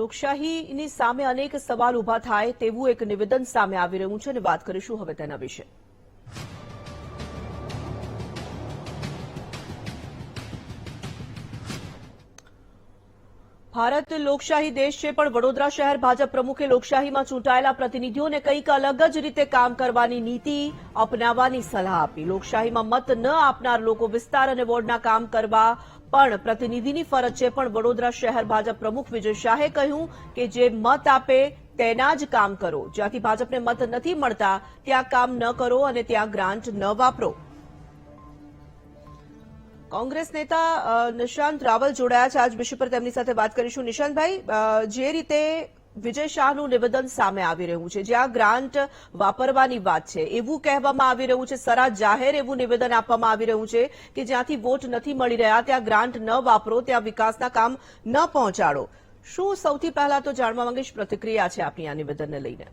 લોકશાહીની સામે અનેક સવાલ ઊભા થાય તેવું એક નિવેદન સામે આવી રહ્યું છે અને વાત કરીશું હવે તેના વિશે. ભારત લોકશાહી દેશ છે, પણ વડોદરા શહેર ભાજપ પ્રમુખે લોકશાહીમાં ચૂંટાયેલા પ્રતિનિધિઓને કંઈક અલગ જ રીતે કામ કરવાની નીતિ અપનાવવાની સલાહ આપી. લોકશાહીમાં મત ન આપનાર લોકો વિસ્તાર અને વોર્ડના કામ કરવા પણ પ્રતિનિધિની ફરજ છે પણ વડોદરા શહેર ભાજપ પ્રમુખ વિજય શાહે કહ્યું કે જે મત આપે તેના જ કામ કરો. જ્યાંથી ભાજપને મત નથી મળતા, ત્યાં કામ ન કરો અને ત્યાં ગ્રાન્ટ ન વાપરો. કોંગ્રેસ નેતા નિશાંત રાવલ જોડાયા છે. આજ વિષય પર તેમની સાથે વાત કરીશું. નિશાંતભાઈ જે રીતે વિજય શાહનું નિવેદન સામે આવી રહ્યું છે, જ્યાં ગ્રાન્ટ વાપરવાની વાત છે. એવું કહેવામાં આવી રહ્યું છે, સરા જાહેર એવું નિવેદન આપવામાં આવી રહ્યું છે કે જ્યાંથી વોટ નથી મળી રહ્યા, ત્યાં ગ્રાન્ટ ન વાપરો, ત્યાં વિકાસના કામ ન પહોંચાડો. શું સૌથી પહેલા તો જાણવા માંગીશ, પ્રતિક્રિયા છે આપની આ નિવેદનને લઈને.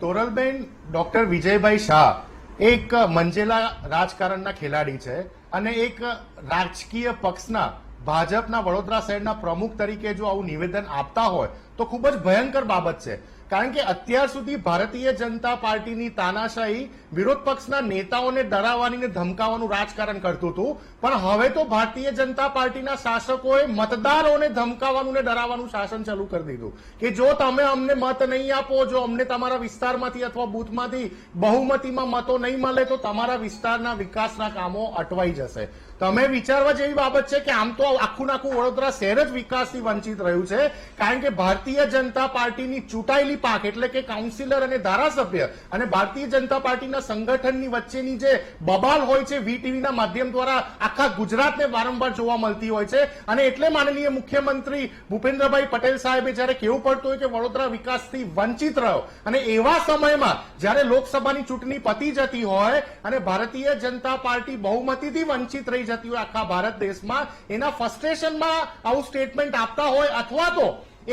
તોરલબેન, ડોક્ટર વિજયભાઈ શાહ એક મંજેલા રાજકારણના ખેલાડી છે અને એક રાજકીય પક્ષના ભાજપના વડોદરા શહેરના પ્રમુખ તરીકે જો આવું નિવેદન આપતા હોય, તો ખૂબ જ ભયંકર બાબત છે. કારણ કે અત્યાર સુધી ભારતીય જનતા પાર્ટીની તાનાશાહી વિરોધ પક્ષના નેતાઓને ડરાવવાની ને ધમકાવવાનું રાજકારણ કરતું હતું. પણ હવે તો ભારતીય જનતા પાર્ટીના શાસકોએ મતદારોને ધમકાવવાનું ને ડરાવવાનું શાસન ચાલુ કરી દીધું. કે જો તમે અમને મત નહીં આપો, જો અમને તમારા વિસ્તારમાંથી અથવા બૂથમાંથી બહુમતીમાં મતો નહીં મળે, તો તમારા વિસ્તારના વિકાસના કામો અટવાઈ જશે. તમે વિચારવા જેવી બાબત છે કે આમ તો આખું આખું વડોદરા શહેર જ વિકાસથી વંચિત રહ્યું છે. કારણ કે ભારતીય જનતા પાર્ટીની ચૂંટાયેલી પાક એટલે કે કાઉન્સિલર અને ધારાસભ્ય અને ભારતીય જનતા પાર્ટીના સંગઠનની વચ્ચેની જે બબાલ હોય છે વીટીવીના માધ્યમ દ્વારા આખા ગુજરાતને વારંવાર જોવા મળતી હોય છે. અને એટલે માનનીય મુખ્યમંત્રી ભૂપેન્દ્રભાઈ પટેલ સાહેબે જ્યારે કેવું પડતું હોય કે વડોદરા વિકાસથી વંચિત રહ્યો અને એવા સમયમાં જ્યારે લોકસભાની ચૂંટણી પતી જતી હોય અને ભારતીય જનતા પાર્ટી બહુમતીથી વંચિત રહી જતી હોય આખા ભારત દેશમાં, એના ફ્રસ્ટ્રેશનમાં આવું સ્ટેટમેન્ટ આપતા હોય અથવા તો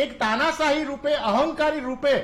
એક તાનાશાહી રૂપે, અહંકારી રૂપે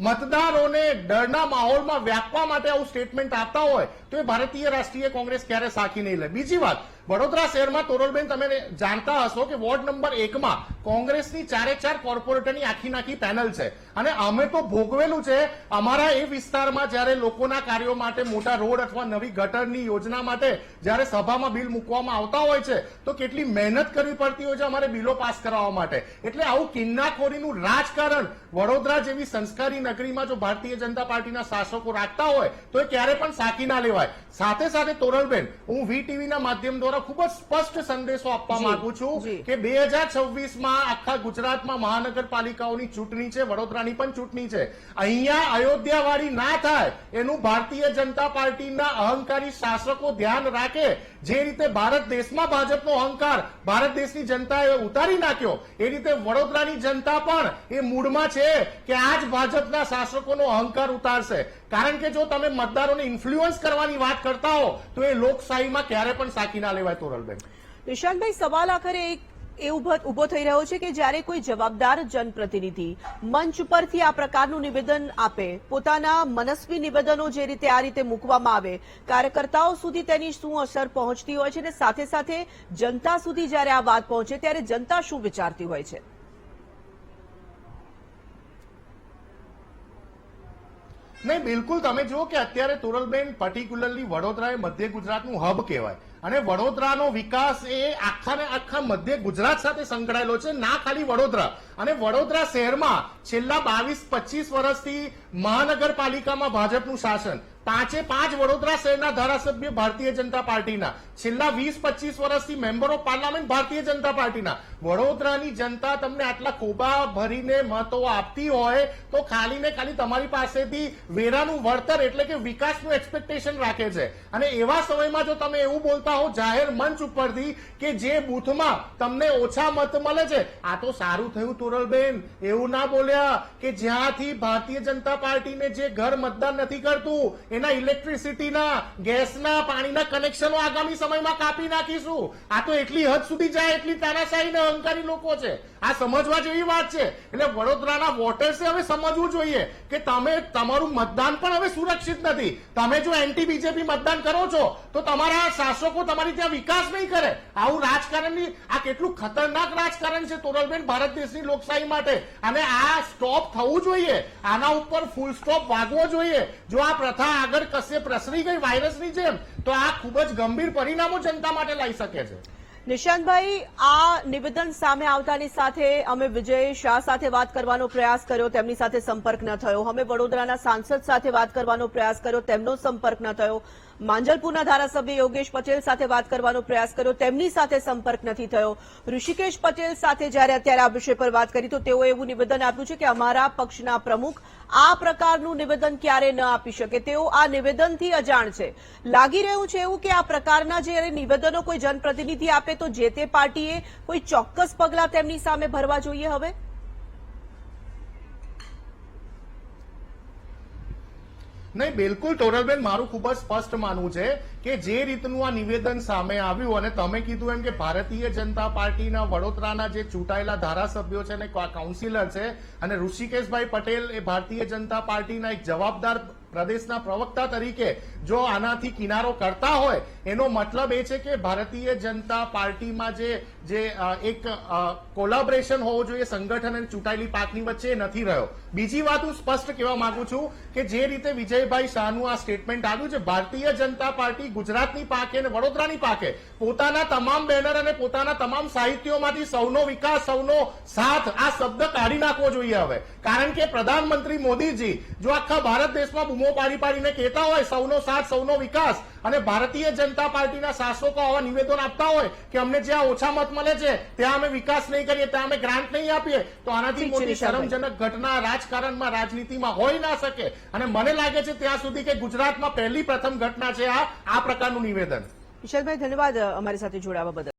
મતદારોને ડરના માહોલમાં વ્યાપવા માટે આવું સ્ટેટમેન્ટ આપતા હોય, તો એ ભારતીય રાષ્ટ્રીય કોંગ્રેસ ક્યારે સાખી નહીં લે. બીજી વાત વડોદરા શહેરમાં તોરલબેન તમે જાણતા હશો કે વોર્ડ નંબર એકમાં કોંગ્રેસની ચારે ચાર કોર્પોરેટરની આખી નાખી પેનલ છે. અને અમે તો ભોગવેલું છે. અમારા એ વિસ્તારમાં જ્યારે લોકોના કાર્યો માટે મોટા રોડ અથવા નવી ગટરની યોજના માટે જ્યારે સભામાં બિલ મૂકવામાં આવતા હોય છે, તો કેટલી મહેનત કરવી પડતી હોય છે અમારે બિલો પાસ કરાવવા માટે. એટલે આવું કિન્નાખોરીનું રાજકારણ વડોદરા જેવી સંસ્કારી નગરીમાં જો ભારતીય જનતા પાર્ટીના શાસકો રાખતા હોય, તો એ ક્યારે પણ સાકી ના લેવાય. સાથે સાથે તોરલબેન હું વીટીવીના માધ્યમ દ્વારા ખૂબ જ સ્પષ્ટ સંદેશો આપવા માંગુ છું કે બે હજાર છવ્વીસમાં આખા ગુજરાતમાં મહાનગરપાલિકાઓની ચૂંટણી છે વડોદરાની પણ ચૂંટણી છે. અહીંયા અયોધ્યાવાળી ના થાય એનું ભારતીય જનતા પાર્ટીના અહંકારી શાસકો ધ્યાન રાખે. જે રીતે ભારત દેશમાં ભાજપનો અહંકાર ભારત દેશની જનતાએ ઉતારી નાખ્યો એ રીતે વડોદરાની જનતા પણ એ મૂડમાં છે કે આ જ ભાજપના શાસકોનો અહંકાર ઉતારશે. કારણ કે જો તમે મતદારોને ઇન્ફ્લુઅન્સ કરવાની વાત કરતા હો તો એ લોકશાહીમાં ક્યારે પણ સાકી ના લેવાય તોરલબેન? નિશાંતભાઈ, સવાલ આખરે એક ઊભો થઈ રહ્યો છે કે જ્યારે કોઈ જવાબદાર જનપ્રતિનિધિ મંચ પરથી આ પ્રકારનું નિવેદન આપે, પોતાના મનસ્વી નિવેદનો જે રીતે આ રીતે મૂકવામાં આવે, કાર્યકર્તાઓ સુધી તેની શું અસર પહોંચતી હોય છે અને સાથે સાથે જનતા સુધી જ્યારે આ વાત પહોંચે, ત્યારે જનતા શું વિચારતી હોય છે? નહીં, બિલકુલ તમે જુઓ કે અત્યારે તુરલબેન પર્ટિક્યુલરલી વડોદરા એ મધ્ય ગુજરાતનું હબ કહેવાય. અને વડોદરાનો વિકાસ એ આખા ને આખા મધ્ય ગુજરાત સાથે સંકળાયેલો છે, ના ખાલી વડોદરા. અને વડોદરા શહેરમાં છેલ્લા બાવીસ પચીસ વર્ષથી મહાનગરપાલિકામાં ભાજપનું શાસન પાંચે પાંચ વડોદરા શહેરના ધારાસભ્ય ભારતીય જનતા પાર્ટીના. છેલ્લા વીસ પચીસ વર્ષથી member of parliament Bharatiya Janata પાર્ટીના. વડોદરાની જનતા તમને આટલા ખોબા ભરીને મતો આપતી હોય તો ખાલી ને ખાલી તમારી પાસેથી વેરાનું વળતર એટલે કે વિકાસનું એક્સપેક્ટેશન રાખે છે. અને એવા સમયમાં જો તમે એવું બોલતા હો, જાહેર મંચ ઉપરથી કે જે બૂથમાં તમને ઓછા મત મળે છે, આ તો સારું થયું તુરલબેન. એવું ના બોલ્યા કે જ્યાંથી ભારતીય જનતા પાર્ટીને જે ઘર મતદાન નથી કરતું એના ઇલેક્ટ્રિસિટીના ગેસના, પાણીના કનેક્શનો આગામી સમયમાં કાપી નાખીશું. આ તો એટલી હદ સુધી જાય એટલી તાનાશાહી ને અહંકારી લોકો છે. આ સમજવા જેવી વાત છે. એટલે વડોદરાના વોટર્સે હવે સમજવું જોઈએ કે તમે, તમારું મતદાન પણ હવે સુરક્ષિત નથી. તમે જો એન્ટી બીજેપી મતદાન કરો છો, તો તમારા શાસકો તમારી ત્યાં વિકાસ નહીં કરે. આવું રાજકારણની, આ કેટલું ખતરનાક રાજકારણ છે તોરલબેન, ભારત દેશની લોકશાહી માટે. અને આ સ્ટોપ થવું જોઈએ. આના ઉપર ફૂલ સ્ટોપ વાગવો જોઈએ. જો આ પ્રથા આગળ કશે પ્રસરી ગઈ વાયરસની જેમ, તો આ ખૂબ જ ગંભીર પરિણામો જનતા માટે લાવી શકે છે. નિશાંતભાઈ, આ નિવેદન સામે આવતાની સાથે અમે વિજય શાહ સાથે વાત કરવાનો પ્રયાસ કર્યો, તેમની સાથે સંપર્ક ન થયો. અમે વડોદરાના સાંસદ સાથે વાત કરવાનો પ્રયાસ કર્યો, તેમનો સંપર્ક ન થયો. માંજલપુરના ધારાસભ્ય યોગેશ પટેલ સાથે વાત કરવાનો પ્રયાસ કર્યો. તેમની સાથે સંપર્ક નથી થયો. ઋષિકેશ પટેલ સાથે જ્યારે અત્યારે આ વિષય પર વાત કરી, તો તેઓએ એવું નિવેદન આપ્યું છે કે અમારા પક્ષના પ્રમુખ આ પ્રકારનું નિવેદન ક્યારે ન આપી શકે. તેઓ આ નિવેદનથી અજાણ છે. લાગી રહ્યું છે એવું કે આ પ્રકારના જ્યારે નિવેદનો કોઈ જનપ્રતિનિધિ આપે, તો જે તે પાર્ટીએ કોઈ ચોક્કસ પગલાં તેમની સામે ભરવા જોઈએ હવે? નહીં, બિલકુલ, ટોરલબેન, મારું ખૂબ જ સ્પષ્ટ માનવું છે કે જે રીતનું આ નિવેદન સામે આવ્યું અને તમે કીધું એમ કે ભારતીય જનતા પાર્ટીના વડોદરાના જે ચૂંટાયેલા ધારાસભ્યો છે અને કાઉન્સિલર છે અને ઋષિકેશભાઈ પટેલ એ ભારતીય જનતા પાર્ટીના એક જવાબદાર પ્રદેશના પ્રવક્તા તરીકે જો આનાથી કિનારો કરતા હોય, એનો મતલબ એ છે કે ભારતીય જનતા પાર્ટીમાં જે જે એક કોલાબરેશન હોવો જોઈએ, સંગઠન અને ચૂંટાયેલી પાકની વચ્ચે નથી રહ્યો. બીજી વાત હું સ્પષ્ટ કહેવા માંગુ છું કે જે રીતે વિજયભાઈ શાહનું આ સ્ટેટમેન્ટ આવ્યું છે, ભારતીય જનતા પાર્ટી ગુજરાતની પાકે અને વડોદરાની પાકે પોતાના તમામ બેનર અને પોતાના તમામ સાહિત્યોમાંથી સૌનો વિકાસ, સૌનો સાથ આ શબ્દ કાઢી નાખવો જોઈએ હવે. કારણ કે પ્રધાનમંત્રી મોદીજી જો આખા ભારત દેશમાં બૂમો પાડી પાડીને કહેતા હોય સૌનો સાથ સૌનો વિકાસ. અને ભારતીય જનતા પાર્ટીના શાસકો આવા નિવેદન આપતા હોય કે અમને જ્યાં ઓછા મત મળે છે ત્યાં અમે વિકાસ નહીં કરીએ ત્યાં અમે ગ્રાન્ટ નહીં આપીએ તો આનાથી મોટી શરમજનક ઘટના રાજકારણમાં રાજનીતિમાં હોઈ ના શકે. અને મને લાગે છે ત્યાં સુધી કે ગુજરાતમાં પહેલી પ્રથમ ઘટના છે આ આ પ્રકારનું નિવેદન. કિશોરભાઈ ધન્યવાદ અમારી સાથે જોડાવા બદલ.